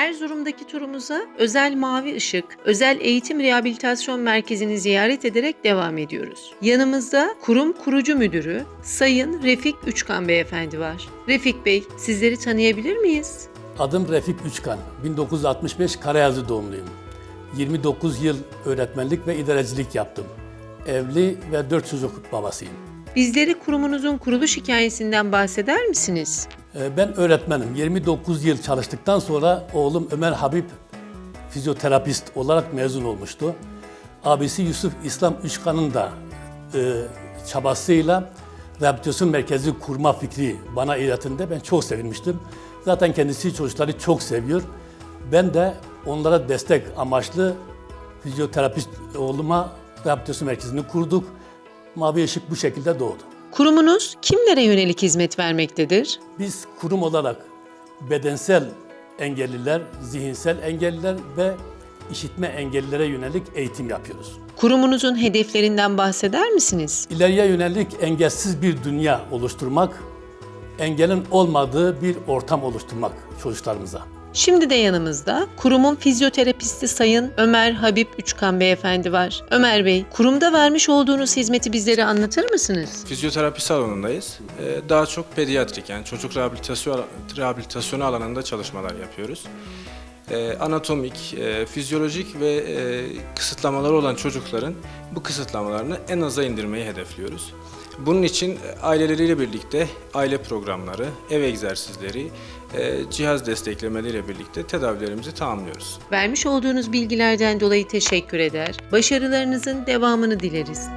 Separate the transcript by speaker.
Speaker 1: Erzurum'daki turumuza Özel Mavi Işık, Özel Eğitim Rehabilitasyon Merkezi'ni ziyaret ederek devam ediyoruz. Yanımızda kurum kurucu müdürü Sayın Refik Üçkan Beyefendi var. Refik Bey, sizleri tanıyabilir miyiz?
Speaker 2: Adım Refik Üçkan. 1965 Karayazı doğumluyum. 29 yıl öğretmenlik ve idarecilik yaptım. Evli ve 4 çocuk babasıyım.
Speaker 1: Bizleri kurumunuzun kuruluş hikayesinden bahseder misiniz?
Speaker 2: Ee, Ben öğretmenim. 29 yıl çalıştıktan sonra oğlum Ömer Habib fizyoterapist olarak mezun olmuştu. Abisi Yusuf İslam Üçkan'ın da e, çabasıyla rehabilitasyon merkezi kurma fikri bana iletinde ben çok sevinmiştim. Zaten kendisi çocukları çok seviyor. Ben de onlara destek amaçlı fizyoterapist oğluma rehabilitasyon merkezini kurduk. Mavi Işık bu şekilde doğdu.
Speaker 1: Kurumunuz kimlere yönelik hizmet vermektedir?
Speaker 2: Biz kurum olarak bedensel engelliler, zihinsel engelliler ve işitme engellilere yönelik eğitim yapıyoruz.
Speaker 1: Kurumunuzun hedeflerinden bahseder misiniz?
Speaker 2: İleriye yönelik engelsiz bir dünya oluşturmak, engelin olmadığı bir ortam oluşturmak çocuklarımıza.
Speaker 1: Şimdi de yanımızda kurumun fizyoterapisti Sayın Ömer Habib Üçkan Beyefendi var. Ömer Bey, kurumda vermiş olduğunuz hizmeti bizlere anlatır mısınız?
Speaker 3: Fizyoterapi salonundayız. Ee, Daha çok pediatrik yani çocuk rehabilitasyon, rehabilitasyonu alanında çalışmalar yapıyoruz. Ee, Anatomik, e, fizyolojik ve e, kısıtlamaları olan çocukların bu kısıtlamalarını en aza indirmeyi hedefliyoruz. Bunun için e, aileleriyle birlikte aile programları, ev egzersizleri, e, cihaz desteklemeleriyle birlikte tedavilerimizi tamamlıyoruz.
Speaker 1: Vermiş olduğunuz bilgilerden dolayı teşekkür eder. Başarılarınızın devamını dileriz.